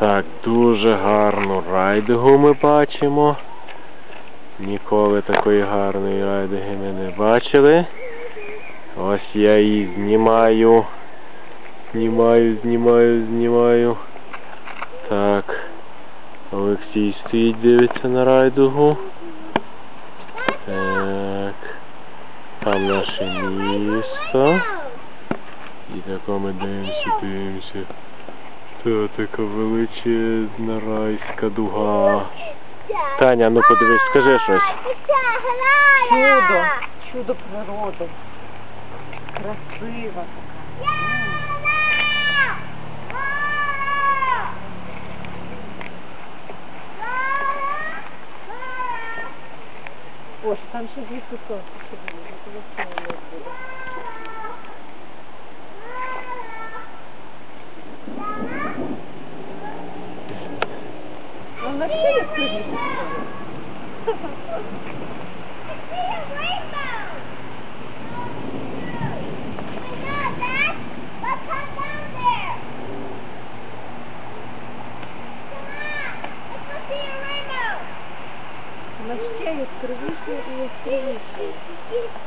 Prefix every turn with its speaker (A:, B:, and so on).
A: Так, дуже гарну райдигу ми бачимо. Ніколи такої гарної райдиги ми не бачили. Ось я її знімаю. Знімаю, знімаю, знімаю. Так. Олексій стоїть, дивиться на райдугу. Так. Там наше місто. І тако ми дивимося, дивимося. Та така величезна райська дуга. Таня, ну подивись, скажи щось.
B: Чудо, чудо природи. Красива така. Боже, там ще дві кусочки на все скажи. На ще яскравіше і яскравіше.